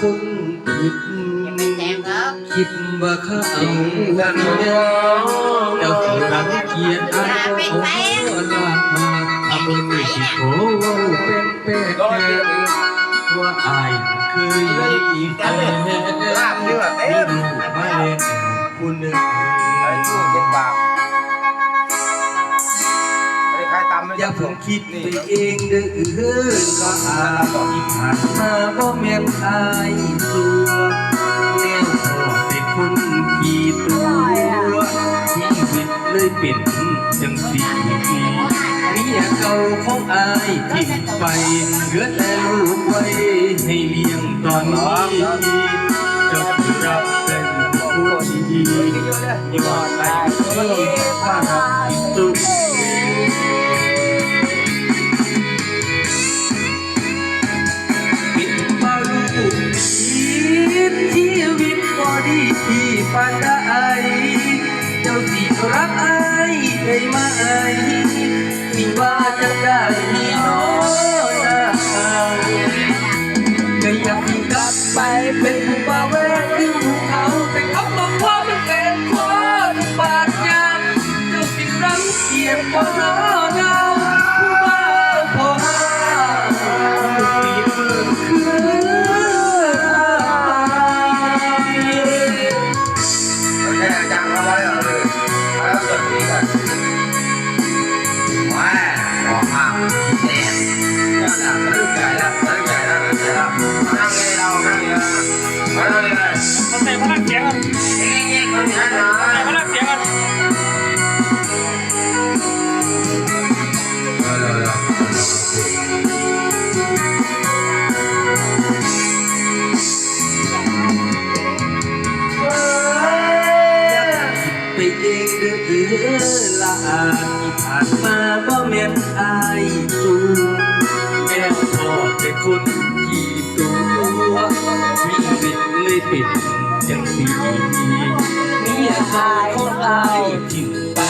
คนผิดอย่าไปแตกครับคิดว่าเขาเอากันแล้วเจ้าสิรังเกียจอายก็ขอลามาทำเป็นไม่สิโผเว้าเป็นแป้แว่าอายเคยมีแฟนมีลูกมาเล่นผู้ห อย่าเพิ่งคิดไปเองเด้อว่าอายที่ผ่านมาบ่แม่นอายสัวแนวพอเป็นคนขี้ตัวชีวิตเลยเป็นจังสีมียเก่าของอายทิ้งไปเหลือแต่ลูกไว้ให้เลี้ยงตอนนี้จะรับเป็นผู้ดียอดไปที่ว่ารักที่ายได้ไหมานมาบ่แม่นอายสูแม่พ่อเป็นคนขี้ตัวชีวิตเลยป็นจังสีมียเก่าของอายทิ้งไป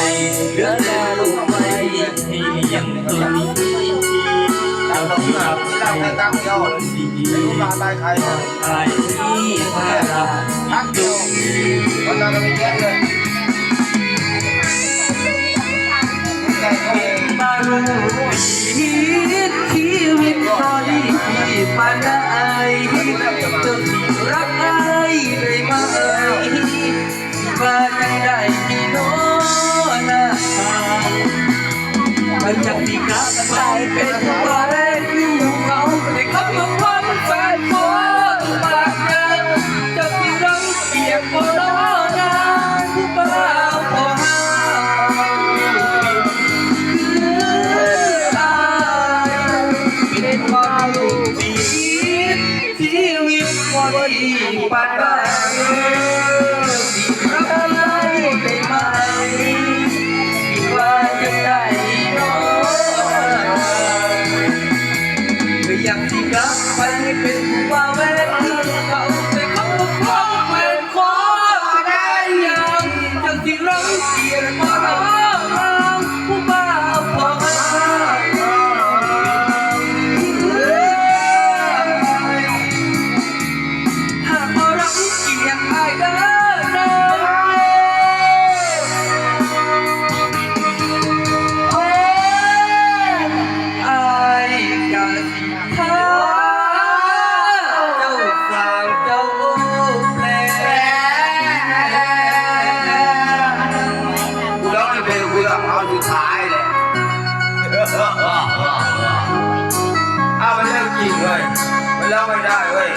เหลือแต่ลูกไว้ให้เลี้ยงตัวนี้เราต้องที่รัรับบเราได้ให้ตั้งยวคนดีไม่รู้มาตายใครเนี่ยอายที่พารักเดียวคนเราไม่แย่งเลย กชีวิตชีวิตตอนที่ปานได้เจ้าที่รักอายได้ไหมว่าจังได้ที่โน้นะมันจะมีกลับไปเป็นว่า ปานใดสิรักได้ได้ไหมคิดว่าจะได้น้อยก็อยากที่กลับไปเป็นผู้ว่าแวดคือเขาไปเขาบอก เว้ยมันร้องไม่ได้เว้ย